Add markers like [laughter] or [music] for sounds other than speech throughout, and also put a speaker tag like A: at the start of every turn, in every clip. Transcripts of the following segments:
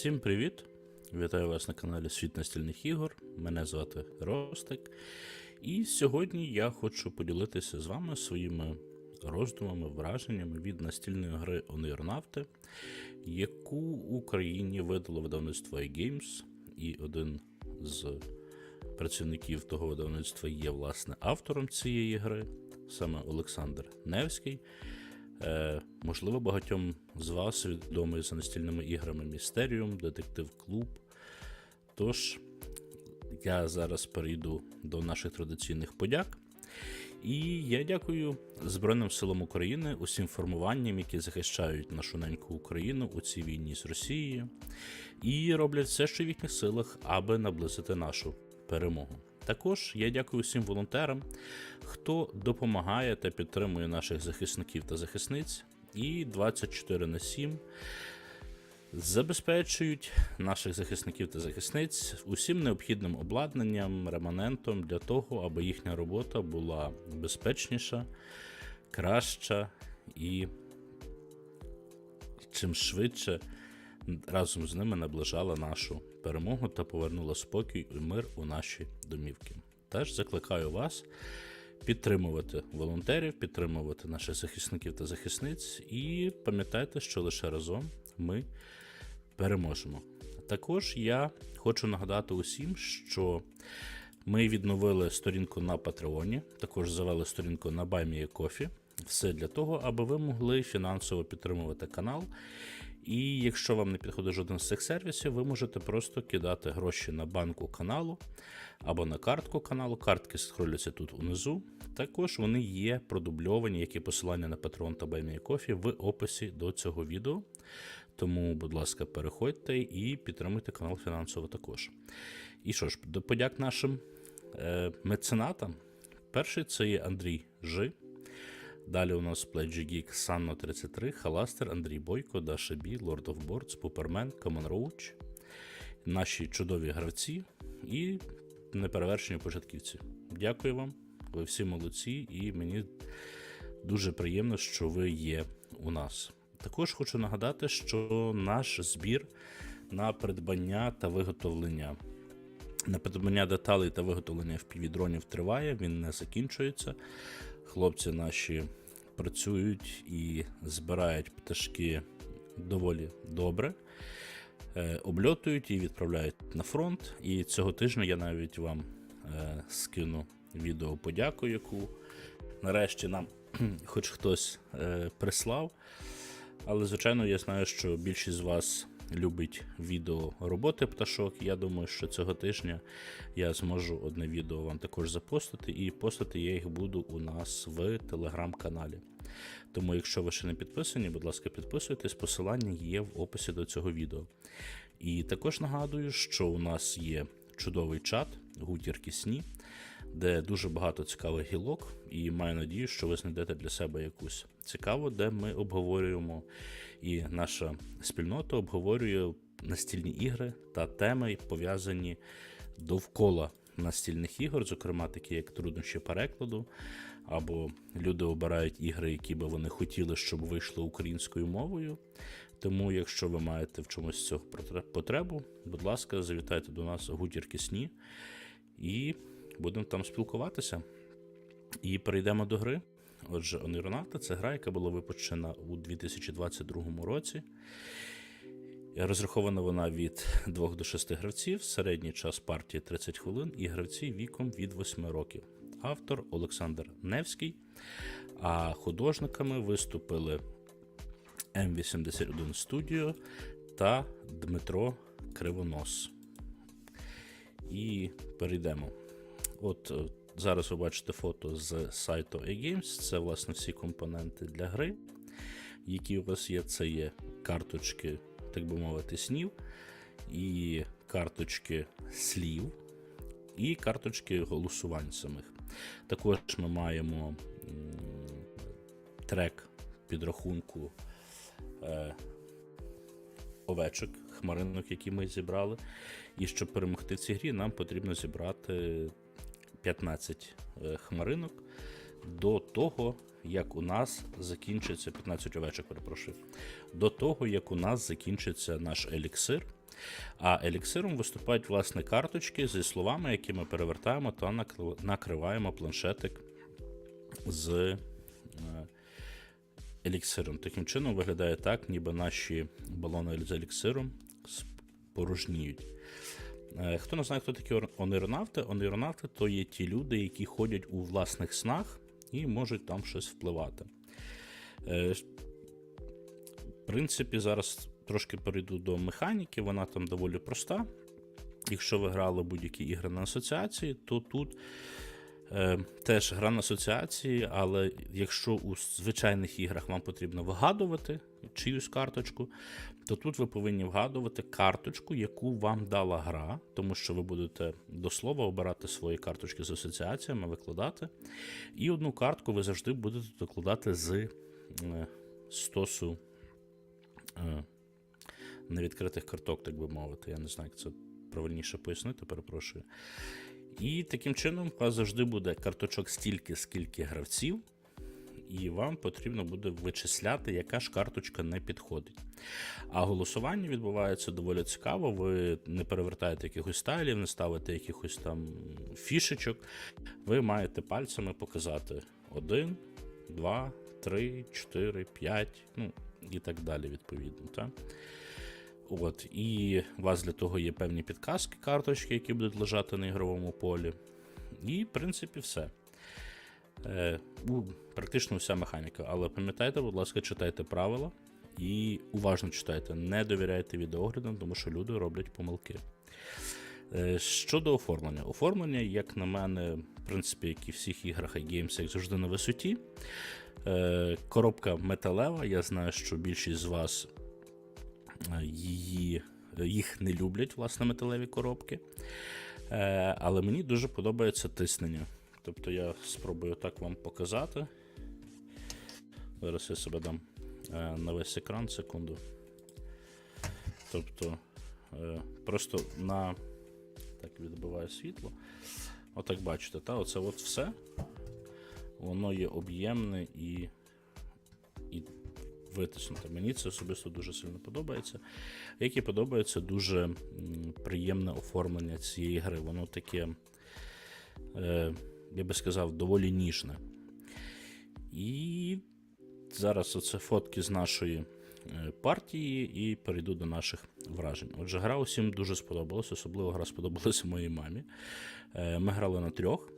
A: Всім привіт! Вітаю вас на каналі Світ настільних ігор. Мене звати Ростик. І сьогодні я хочу поділитися з вами своїми роздумами, враженнями від настільної гри Онейронавти, яку Україні видало видавництво iGames, і один з працівників того видавництва є власне автором цієї гри, саме Олександр Невський. Е, можливо, багатьом з вас відомий за настільними іграми Містеріум, Детектив Клуб. Тож, я зараз перейду до наших традиційних подяк. І я дякую Збройним силам України, усім формуванням, які захищають нашу неньку Україну у цій війні з Росією, і роблять все, що в їхніх силах, аби наблизити нашу перемогу. Також я дякую всім волонтерам, хто допомагає та підтримує наших захисників та захисниць, і 24 на 7 забезпечують наших захисників та захисниць усім необхідним обладнанням, реманентом для того, аби їхня робота була безпечніша, краща і чим швидше разом з ними наближала нашу перемогу та повернула спокій і мир у наші домівки. Теж закликаю вас підтримувати волонтерів, підтримувати наших захисників та захисниць, і пам'ятайте, що лише разом ми переможемо. Також я хочу нагадати усім, що ми відновили сторінку на Патреоні, також завели сторінку на BuyMeACoffee. Все для того, аби ви могли фінансово підтримувати канал. І якщо вам не підходить жоден з цих сервісів, ви можете просто кидати гроші на банку каналу або на картку каналу. Картки скролюються тут унизу. Також вони є продубльовані, як і посилання на Patreon та BuyMeACoffee в описі до цього відео. Тому, будь ласка, переходьте і підтримуйте канал фінансово також. І що ж, до подяк нашим е, меценатам. Перший це є Андрій Жи. Далі у нас Pledge Geek, Санно 33, Халастер, Андрій Бойко, Даша Бі, Lord of Boards, Пупермен, Common Roach, наші чудові гравці і неперевершені початківці. Дякую вам, ви всі молодці, і мені дуже приємно, що ви є у нас. Також хочу нагадати, що наш збір на придбання та виготовлення. На придбання деталей та виготовлення впівдронів триває, він не закінчується. Хлопці наші працюють і збирають пташки доволі добре, е, обльотують і відправляють на фронт. І цього тижня я навіть вам е, скину відео подяку, яку нарешті нам [clears throat] хоч хтось е, прислав. Але, звичайно, я знаю, що більшість з вас любить відео роботи пташок. Я думаю, що цього тижня я зможу одне відео вам також запостити, і постити я їх буду у нас в телеграм-каналі. Тому, якщо ви ще не підписані, будь ласка, підписуйтесь, посилання є в описі до цього відео. І також нагадую, що у нас є чудовий чат, гутірки сні, де дуже багато цікавих гілок, і маю надію, що ви знайдете для себе якусь цікаву, де ми обговорюємо, і наша спільнота обговорює настільні ігри та теми, пов'язані довкола настільних ігор, зокрема такі як труднощі перекладу, або люди обирають ігри, які би вони хотіли, щоб вийшли українською мовою. Тому, якщо ви маєте в чомусь цього потребу, будь ласка, завітайте до нас гутірки сні і будемо там спілкуватися. І перейдемо до гри. Отже, Онейронавта це гра, яка була випущена у 2022 році. Розрахована вона від 2 до 6 гравців, середній час партії 30 хвилин, і гравці віком від 8 років. Автор Олександр Невський. А художниками виступили М81 Studio та Дмитро Кривонос. І перейдемо. От Зараз ви бачите фото з сайту eGames. Це, власне, всі компоненти для гри, які у вас є. Це є карточки, так би мовити, снів, і карточки слів, і карточки голосувань самих. Також ми маємо трек підрахунку е, овечок, хмаринок, які ми зібрали. І щоб перемогти в цій грі, нам потрібно зібрати 15 е, хмаринок до того, як у нас закінчиться 15 овечок, перепрошую, до того, як у нас закінчиться наш еліксир. А еліксиром виступають власне карточки зі словами, які ми перевертаємо та накриваємо планшетик з е, еліксиром. Таким чином виглядає так, ніби наші балони з еліксиром порожніють. Е, Хто не знає, хто такі онейронавти, онейронавти то є ті люди, які ходять у власних снах і можуть там щось впливати. Е, В принципі, зараз трошки перейду до механіки, вона там доволі проста. Якщо ви грали будь-які ігри на асоціації, то тут е, теж гра на асоціації, але якщо у звичайних іграх вам потрібно вигадувати чиюсь карточку, то тут ви повинні вгадувати карточку, яку вам дала гра, тому що ви будете до слова обирати свої карточки з асоціаціями, викладати. І одну картку ви завжди будете докладати з е, стосу е, невідкритих карток, так би мовити. Я не знаю, як це правильніше пояснити, перепрошую. І таким чином у вас завжди буде карточок стільки, скільки гравців, і вам потрібно буде вичисляти, яка ж карточка не підходить. А голосування відбувається доволі цікаво. Ви не перевертаєте якихось стайлів, не ставите якихось там фішечок. Ви маєте пальцями показати 1, 2, 3, 4, 5, ну і так далі, відповідно. Так? От, і у вас для того є певні підказки, карточки, які будуть лежати на ігровому полі. І, в принципі, все. Е, практично вся механіка. Але пам'ятайте, будь ласка, читайте правила і уважно читайте. Не довіряйте відеоглядам, тому що люди роблять помилки. Е, Щодо оформлення. Оформлення, як на мене, в принципі, як і в всіх іграх iGames, як завжди на висоті. Е, Коробка металева. Я знаю, що більшість з вас її, їх не люблять, власне, металеві коробки. Але мені дуже подобається тиснення. Тобто я спробую так вам показати. Зараз я себе дам е, на весь екран, секунду. Тобто, е, просто на. Так, відбиває світло. Отак бачите, та? оце от все. Воно є об'ємне і, і витиснуте. Мені це особисто дуже сильно подобається. Як і подобається дуже приємне оформлення цієї гри. Воно таке, е, я би сказав, доволі ніжне. І зараз оце фотки з нашої е, партії і перейду до наших вражень. Отже, гра усім дуже сподобалась, особливо гра сподобалася моїй мамі. Е, Ми грали на трьох.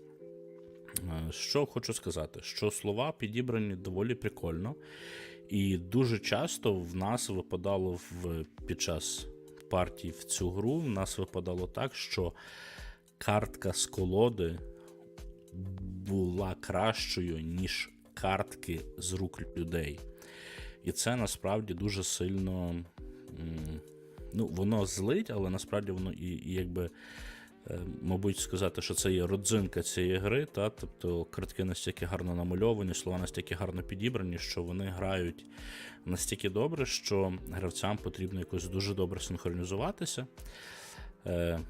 A: Е, Що хочу сказати, що слова підібрані доволі прикольно, і дуже часто в нас випадало в, під час партії в цю гру, в нас випадало так, що картка з колоди була кращою, ніж картки з рук людей. І це насправді дуже сильно. Ну, воно злить, але насправді воно і, і якби е, мабуть, сказати, що це є родзинка цієї гри, та тобто картки настільки гарно намальовані, слова настільки гарно підібрані, що вони грають настільки добре, що гравцям потрібно якось дуже добре синхронізуватися. Е,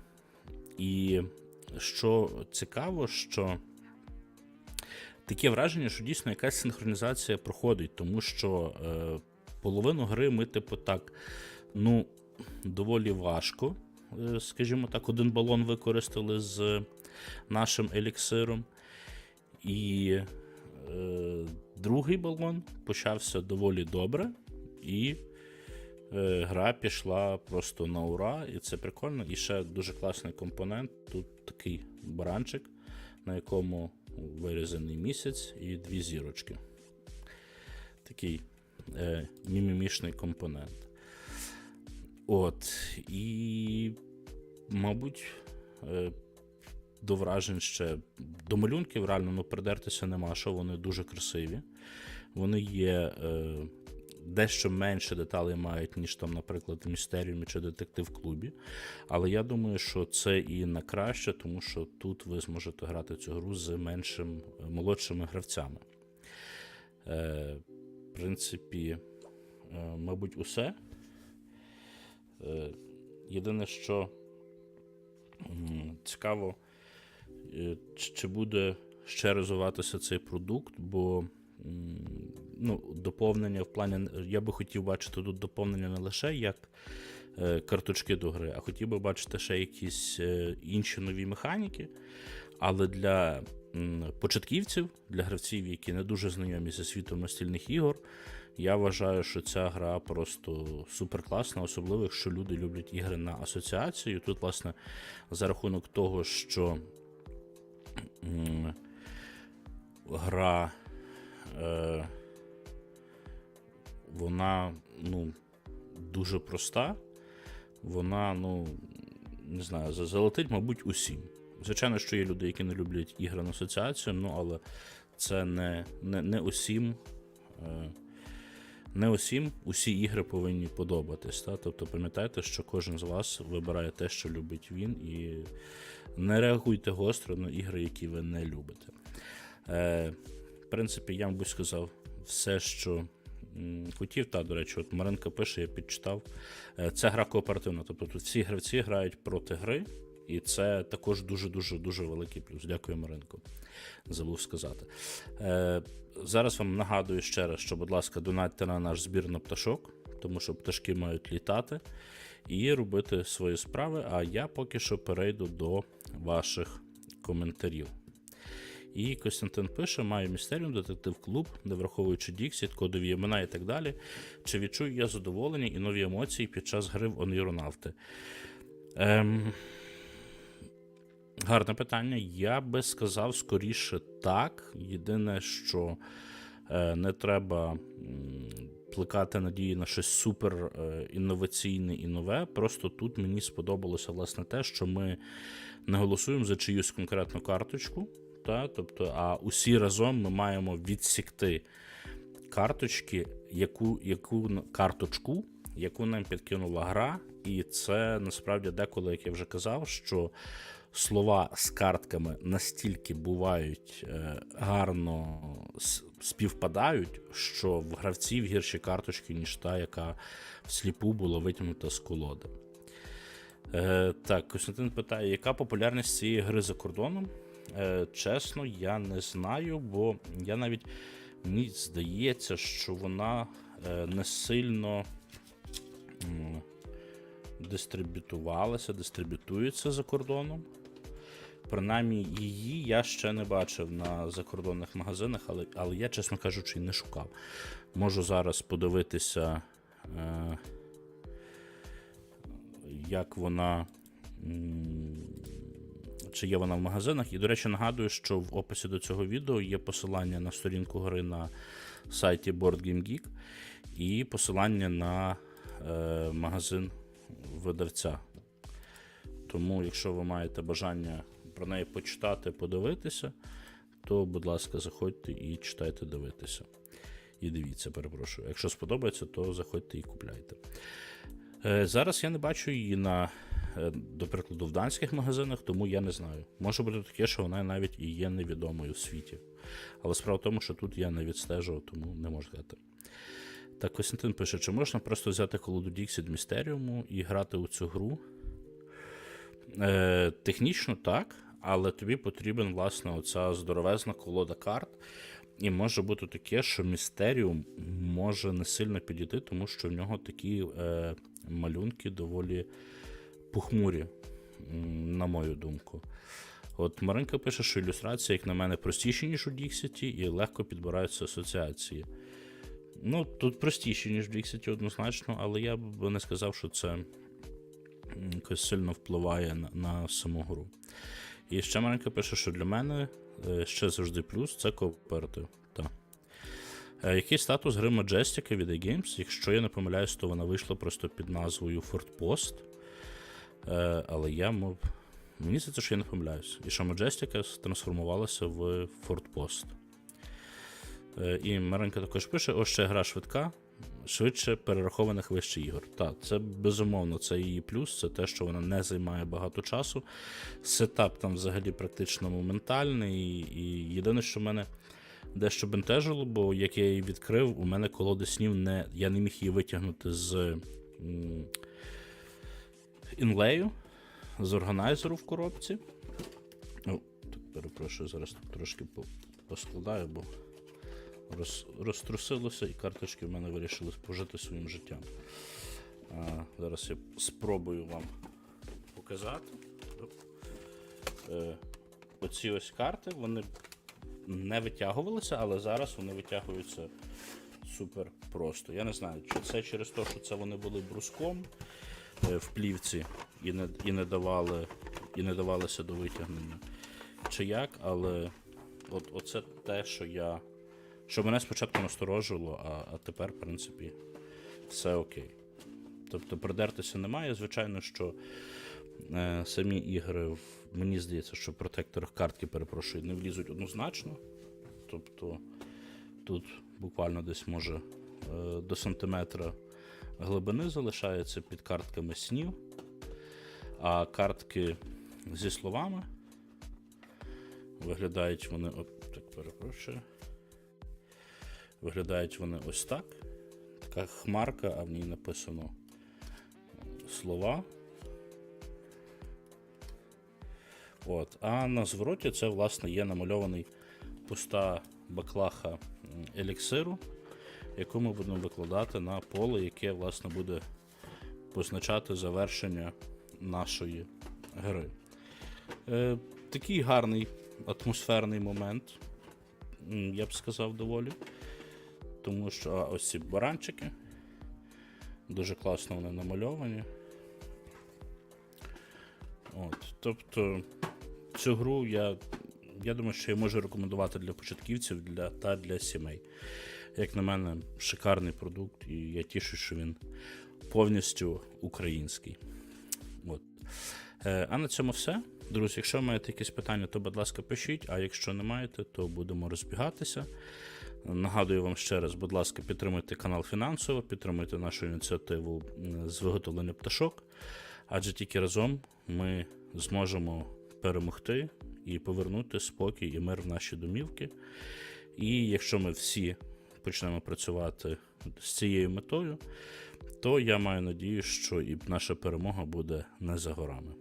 A: і що цікаво, що таке враження, що дійсно якась синхронізація проходить, тому що е, половину гри ми, типу, так, ну, доволі важко е, скажімо так, один балон використали з нашим еліксиром. І е, другий балон почався доволі добре, і е, гра пішла просто на ура, і це прикольно. І ще дуже класний компонент. Тут такий баранчик, на якому вирізаний місяць і дві зірочки. Такий е, мімімішний компонент. От, і, мабуть, е, до вражень ще до малюнків реально ну, придертися нема, що вони дуже красиві. Вони є е, дещо менше деталей мають, ніж там, наприклад, в містеріумі чи детектив-клубі. Але я думаю, що це і на краще, тому що тут ви зможете грати цю гру з меншим, е, молодшими гравцями. Е, в принципі, е, мабуть, усе. Е, Єдине, що цікаво, е, чи буде ще розвиватися цей продукт, бо ну, доповнення в плані. Я би хотів бачити тут доповнення не лише як е, карточки до гри, а хотів би бачити ще якісь е, інші нові механіки. Але для початківців, для гравців, які не дуже знайомі зі світом настільних ігор, я вважаю, що ця гра просто супер класна, особливо якщо люди люблять ігри на асоціацію. Тут, власне, за рахунок того, що гра. Е, вона ну, дуже проста. Вона, ну, не знаю, залетить, мабуть, усім. Звичайно, що є люди, які не люблять ігри на асоціацію, ну, але це не, не, не усім. Е, не усім усі ігри повинні подобатись. Та? Тобто пам'ятайте, що кожен з вас вибирає те, що любить він, і не реагуйте гостро на ігри, які ви не любите. Е, в принципі, я, мабуть, сказав все, що хотів. Та, до речі, от Маринка пише, я підчитав. Е, Це гра кооперативна. Тобто тут всі гравці грають проти гри, і це також дуже-дуже дуже великий плюс. Дякую, Маринко. Забув сказати. Е, зараз вам нагадую ще раз, що, будь ласка, донатьте на наш збір на пташок, тому що пташки мають літати і робити свої справи. А я поки що перейду до ваших коментарів. І Костянтин пише: маю містеріум, детектив клуб, де враховуючи Діксіт, кодові імена і так далі. Чи відчую я задоволення і нові емоції під час гри в Онюронавти? Ем... Гарне питання. Я би сказав скоріше так. Єдине, що е, не треба плекати надії на щось супер е, інноваційне і нове. Просто тут мені сподобалося власне те, що ми не голосуємо за чиюсь конкретну карточку. Та, тобто, а усі разом ми маємо відсікти карточки, яку, яку карточку, яку нам підкинула гра, і це насправді деколи, як я вже казав, що слова з картками настільки бувають е, гарно співпадають, що в гравців гірші карточки, ніж та, яка всліпу була витягнута з колоди. Е, так, Костянтин питає, яка популярність цієї гри за кордоном? Е, чесно, я не знаю, бо я навіть мені здається, що вона е, не сильно дистриб'ютувалася, дистриб'ютується за кордоном. Принаймні, її я ще не бачив на закордонних магазинах, але, але я, чесно кажучи, не шукав. Можу зараз подивитися, е, як вона. Чи є вона в магазинах. І, до речі, нагадую, що в описі до цього відео є посилання на сторінку гри на сайті Board Game Geek і посилання на е, магазин видавця. Тому, якщо ви маєте бажання про неї почитати, подивитися, то, будь ласка, заходьте і читайте, дивитися. І дивіться, перепрошую. Якщо сподобається, то заходьте і купляйте. Е, Зараз я не бачу її на, до прикладу, в данських магазинах, тому я не знаю. Може бути таке, що вона навіть і є невідомою в світі. Але справа в тому, що тут я не відстежував, тому не можу сказати. Так, Костянтин пише: чи можна просто взяти колоду Dixit Mysterium і грати у цю гру? Е, технічно так, але тобі потрібен, власне, оця здоровезна колода карт. І може бути таке, що Містеріум може не сильно підійти, тому що в нього такі е, малюнки доволі похмурі, на мою думку. От Маринка пише, що ілюстрації, як на мене, простіші, ніж у Діксіті, і легко підбираються асоціації. Ну, тут простіші, ніж в Діксіті, однозначно, але я б не сказав, що це якось сильно впливає на, на саму гру. І ще Маринка пише, що для мене е, ще завжди плюс це кооператив. Так. Е, Який статус гри Majestic від A-Games? Якщо я не помиляюсь, то вона вийшла просто під назвою Fortpost. Е, Але я мов. Мені здається, що я не помиляюсь. І що Majestic трансформувалася в Fortpost. Е, І Маринка також пише: ось ще гра швидка, швидше перерахованих вище ігор. Так, це безумовно, це її плюс, це те, що вона не займає багато часу. Сетап там взагалі практично моментальний. І, єдине, що в мене дещо бентежило, бо як я її відкрив, у мене колоди снів не. Я не міг її витягнути з інлею, з органайзеру в коробці. О, так, перепрошую, зараз трошки поскладаю, бо роз, розтрусилося, і карточки в мене вирішили пожити своїм життям. А, зараз я спробую вам показати. Е, оці ось карти, вони не витягувалися, але зараз вони витягуються супер просто. Я не знаю, чи це через те, що це вони були бруском в плівці і не, і не давали і не давалися до витягнення. Чи як, але от, оце те, що я. Що мене спочатку насторожило, а, а тепер, в принципі, все окей. Тобто придертися немає. Звичайно, що е, самі ігри, в- мені здається, що в протекторах картки, перепрошую, не влізуть однозначно. Тобто тут буквально десь може е, до сантиметра глибини залишається під картками снів, а картки зі словами виглядають вони. От, так перепрошую. Виглядають вони ось так. Така хмарка, а в ній написано слова. От. А на звороті це, власне, є намальований пуста баклаха еліксиру, яку ми будемо викладати на поле, яке, власне, буде позначати завершення нашої гри. Е, такий гарний атмосферний момент, я б сказав, доволі. Тому що ось ці баранчики. Дуже класно вони намальовані. От, тобто цю гру я, я думаю, що я можу рекомендувати для початківців для, та для сімей. Як на мене, шикарний продукт, і я тішу, що він повністю український. От. Е, а на цьому все. Друзі, якщо маєте якісь питання, то, будь ласка, пишіть, а якщо не маєте, то будемо розбігатися. Нагадую вам ще раз, будь ласка, підтримуйте канал фінансово, підтримуйте нашу ініціативу з виготовлення пташок, адже тільки разом ми зможемо перемогти і повернути спокій і мир в наші домівки. І якщо ми всі почнемо працювати з цією метою, то я маю надію, що і наша перемога буде не за горами.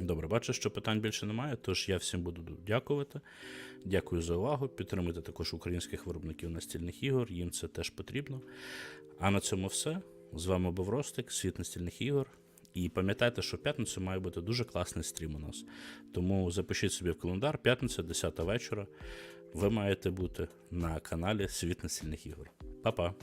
A: Добре, бачу, що питань більше немає, тож я всім буду дякувати. Дякую за увагу. Підтримуйте також українських виробників настільних ігор, їм це теж потрібно. А на цьому все. З вами був Ростик, світ настільних ігор. І пам'ятайте, що в п'ятницю має бути дуже класний стрім у нас. Тому запишіть собі в календар, п'ятниця, 10 вечора. Ви маєте бути на каналі Світ настільних ігор. Па-па!